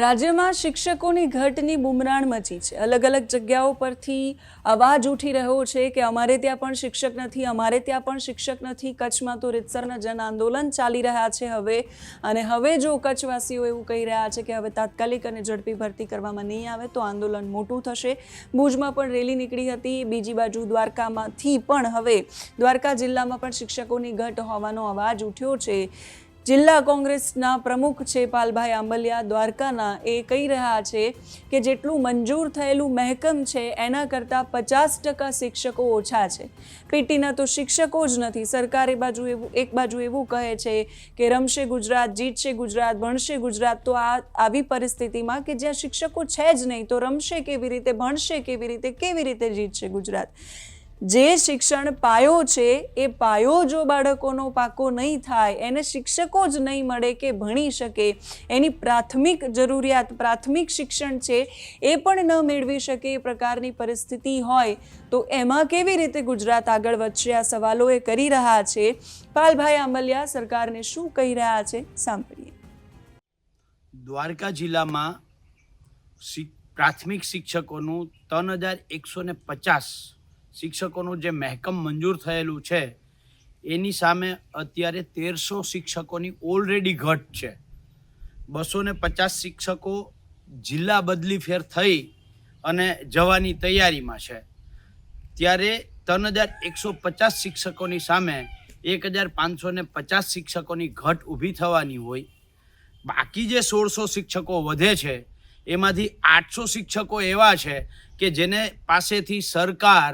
રાજ્યમાં શિક્ષકોની ઘટની બુમરાણ મચી છે. અલગ અલગ જગ્યાઓ પરથી અવાજ ઉઠી રહ્યો છે કે અમારે ત્યાં પણ શિક્ષક નથી, અમારે ત્યાં પણ શિક્ષક નથી. કચ્છમાં તો રીતસરના જન આંદોલન ચાલી રહ્યા છે હવે. અને હવે જો કચ્છવાસીઓ એવું કહી રહ્યા છે કે હવે તાત્કાલિક અને ઝડપી ભરતી કરવામાં નહીં આવે તો આંદોલન મોટું થશે. ભુજમાં પણ રેલી નીકળી હતી. બીજી બાજુ દ્વારકામાંથી પણ હવે દ્વારકા જિલ્લામાં પણ શિક્ષકોની ઘટ હોવાનો અવાજ ઉઠ્યો છે. જિલ્લા કોંગ્રેસના પ્રમુખ છે પાલભાઈ આંબલિયા દ્વારકાના એ કહી રહ્યા છે કે જેટલું મંજૂર થયેલું મહેકમ છે, એના કરતાં પચાસ ટકા શિક્ષકો ઓછા છે. પીટીના તો શિક્ષકો જ નથી. સરકાર બાજુ એવું, એક બાજુ એવું કહે છે કે રમશે ગુજરાત, જીતશે ગુજરાત, ભણશે ગુજરાત, તો આ, આવી પરિસ્થિતિમાં કે જ્યાં શિક્ષકો છે જ નહીં, તો રમશે કેવી રીતે, ભણશે કેવી રીતે કેવી રીતે જીતશે ગુજરાત? જે શિક્ષણ પાયો છે, એ પાયો જો બાળકોનો પાકો નહીં થાય, એને શિક્ષકો જ નહીં મળે કે ભણી શકે, એની પ્રાથમિક જરૂરિયાત, પ્રાથમિક શિક્ષણ છે, એ પણ ન મેળવી શકે એ પ્રકારની પરિસ્થિતિ હોય, તો એમાં કેવી રીતે ગુજરાત આગળ વધશે આ સવાલો એ કરી રહ્યા છે. પાલભાઈ આંબલિયા સરકારને શું કહી રહ્યા છે, સાંભળીએ. દ્વારકા જિલ્લામાં પ્રાથમિક શિક્ષકોનું ત્રણ હજાર એકસો ને પચાસ શિક્ષકોનું જે મહેકમ મંજૂર થયેલું છે, એની સામે અત્યારે તેરસો શિક્ષકોની ઓલરેડી ઘટ છે. બસો ને પચાસ શિક્ષકો જિલ્લા બદલી ફેર થઈ અને જવાની તૈયારીમાં છે. ત્યારે ત્રણ હજાર એકસો પચાસ શિક્ષકોની સામે એક હજાર પાંચસો ને પચાસ શિક્ષકોની ઘટ ઊભી થવાની હોય. બાકી જે સોળસો શિક્ષકો વધે છે, એમાંથી આઠસો શિક્ષકો એવા છે કે જેને પાસેથી સરકાર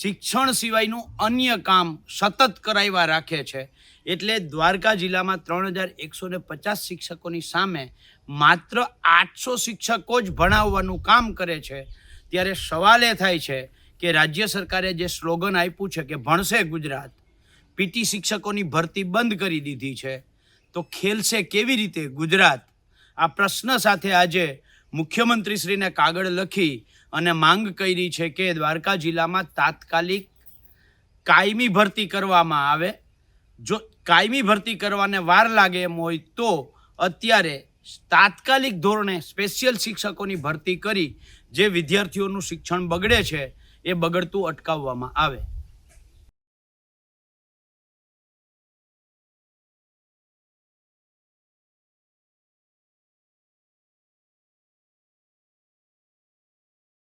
શિક્ષણ સિવાયનું અન્ય કામ સતત કરાવ્યા રાખે છે. એટલે દ્વારકા જિલ્લામાં ત્રણ હજાર એકસો ને પચાસ શિક્ષકોની સામે માત્ર આઠસો શિક્ષકો જ ભણાવવાનું કામ કરે છે. ત્યારે સવાલ એ થાય છે કે રાજ્ય સરકારે જે સ્લોગન આપ્યું છે કે ભણશે ગુજરાત પીટી શિક્ષકોની ભરતી બંધ કરી દીધી છે. તો ખેલશે કેવી રીતે ગુજરાત? આ પ્રશ્ન સાથે આજે મુખ્યમંત્રીશ્રીને કાગળ લખી અને માંગ કરી છે કે દ્વારકા જિલ્લામાં તાત્કાલિક કાયમી ભરતી કરવામાં આવે. જો કાયમી ભરતી કરવાને વાર લાગે એમ હોય તો અત્યારે તાત્કાલિક ધોરણે સ્પેશિયલ શિક્ષકોની ભરતી કરી જે વિદ્યાર્થીઓનું શિક્ષણ બગડે છે એ બગડતું અટકાવવામાં આવે.